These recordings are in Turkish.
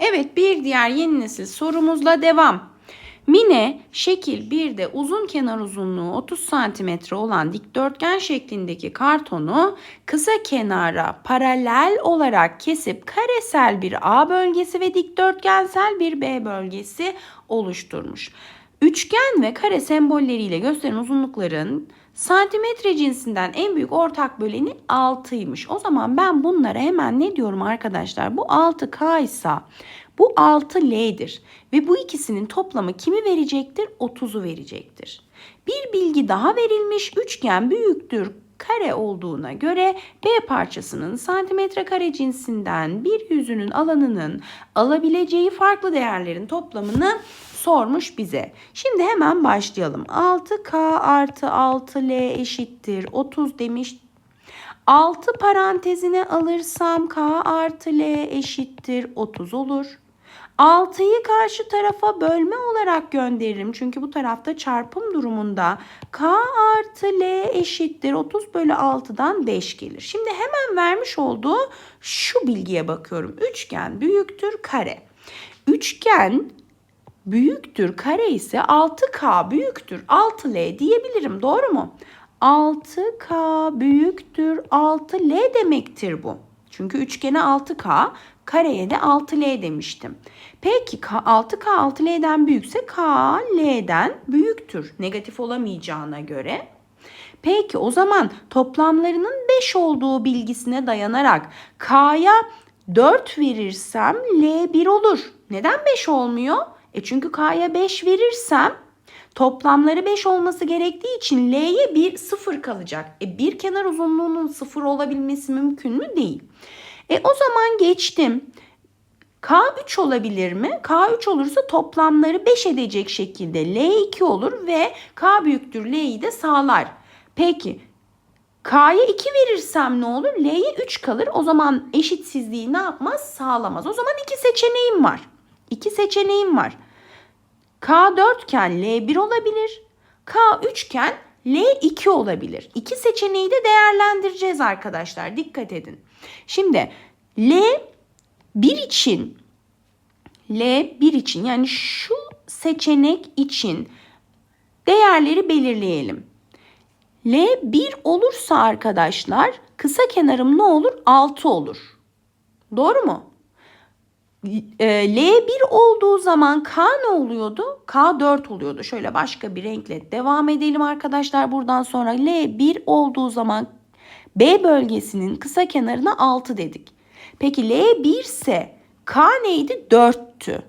Evet bir diğer yeni nesil sorumuzla devam. Mine şekil 1'de uzun kenar uzunluğu 30 cm olan dikdörtgen şeklindeki kartonu kısa kenara paralel olarak kesip karesel bir A bölgesi ve dikdörtgensel bir B bölgesi oluşturmuş. Üçgen ve kare sembolleriyle gösteren uzunlukların santimetre cinsinden en büyük ortak böleni 6'ymış. O zaman ben bunlara hemen ne diyorum arkadaşlar? Bu 6K ise bu 6L'dir. Ve bu ikisinin toplamı kimi verecektir? 30'u verecektir. Bir bilgi daha verilmiş. Üçgen büyüktür kare olduğuna göre B parçasının santimetre kare cinsinden bir yüzünün alanının alabileceği farklı değerlerin toplamını sormuş bize. Şimdi hemen başlayalım. 6K artı 6L eşittir 30 demiş. 6 parantezine alırsam K artı L eşittir 30 olur. 6'yı karşı tarafa bölme olarak gönderirim. Çünkü bu tarafta çarpım durumunda K artı L eşittir 30 bölü 6'dan 5 gelir. Şimdi hemen vermiş olduğu şu bilgiye bakıyorum. Üçgen büyüktür kare. Üçgen büyüktür kare ise 6K büyüktür 6L diyebilirim. Doğru mu? 6K büyüktür 6L demektir bu. Çünkü üçgene 6K, kareye de 6L demiştim. Peki 6K 6L'den büyükse K L'den büyüktür. Negatif olamayacağına göre. Peki o zaman toplamlarının 5 olduğu bilgisine dayanarak K'ya 4 verirsem L 1 olur. Neden 5 olmuyor? E çünkü K'ya 5 verirsem toplamları 5 olması gerektiği için L'ye bir 0 kalacak. E bir kenar uzunluğunun 0 olabilmesi mümkün mü? Değil. E o zaman geçtim. K3 olabilir mi? K3 olursa toplamları 5 edecek şekilde L2 olur ve K büyüktür L'yi de sağlar. Peki K'ya 2 verirsem ne olur? L'ye 3 kalır. O zaman eşitsizliği ne yapmaz? Sağlamaz. O zaman iki seçeneğim var. İki seçeneğim var. K 4 iken L 1 olabilir. K 3 iken L 2 olabilir. İki seçeneği de değerlendireceğiz arkadaşlar. Dikkat edin. Şimdi L 1 için L 1 için yani şu seçenek için değerleri belirleyelim. L 1 olursa arkadaşlar kısa kenarım ne olur? 6 olur. Doğru mu? E, L1 olduğu zaman K ne oluyordu? K 4 oluyordu. Şöyle başka bir renkle devam edelim arkadaşlar. Buradan sonra L1 olduğu zaman B bölgesinin kısa kenarına 6 dedik. Peki L1 ise K neydi? 4'tü.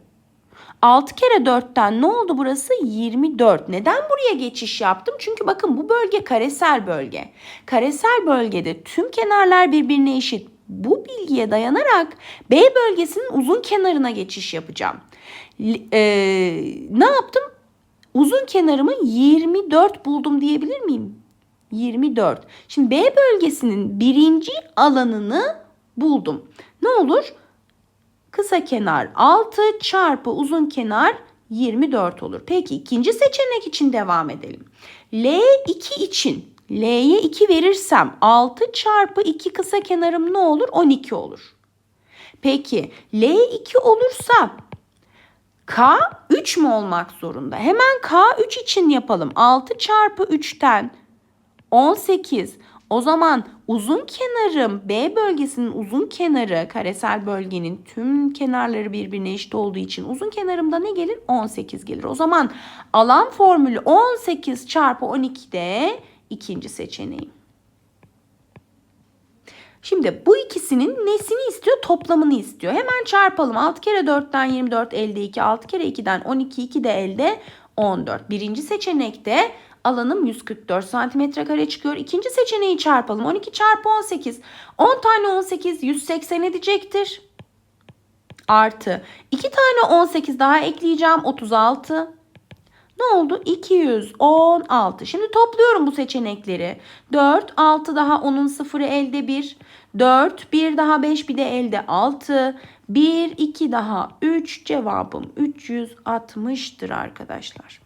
6 kere 4'ten ne oldu burası? 24. Neden buraya geçiş yaptım? Çünkü bakın bu bölge karesel bölge. Karesel bölgede tüm kenarlar birbirine eşit. Bu bilgiye dayanarak B bölgesinin uzun kenarına geçiş yapacağım. Ee, ne yaptım? Uzun kenarımı 24 buldum diyebilir miyim? 24. Şimdi B bölgesinin birinci alanını buldum. Ne olur? Kısa kenar 6 çarpı uzun kenar 24 olur. Peki ikinci seçenek için devam edelim. L2 için L'ye 2 verirsem 6 çarpı 2 kısa kenarım ne olur? 12 olur. Peki L2 olursa K 3 mü olmak zorunda? Hemen K3 için yapalım. 6 çarpı 3'ten 18. O zaman uzun kenarım B bölgesinin uzun kenarı karesel bölgenin tüm kenarları birbirine eşit olduğu için uzun kenarımda ne gelir? 18 gelir. O zaman alan formülü 18 çarpı 12'de ikinci seçeneğim. Şimdi bu ikisinin nesini istiyor? Toplamını istiyor. Hemen çarpalım. 6 kere 4'ten 24 elde 2. 6 kere 2'den 12. 2 de elde 14. Birinci seçenekte alanım 144 santimetre kare çıkıyor. İkinci seçeneği çarpalım. 12 çarpı 18. 10 tane 18 180 edecektir. Artı 2 tane 18 daha ekleyeceğim. 36. Ne oldu? 216. Şimdi topluyorum bu seçenekleri. 4, 6 daha 10'un sıfırı elde 1. 4, 1 daha 5 bir de elde 6. 1, 2 daha 3 cevabım 360'tır arkadaşlar.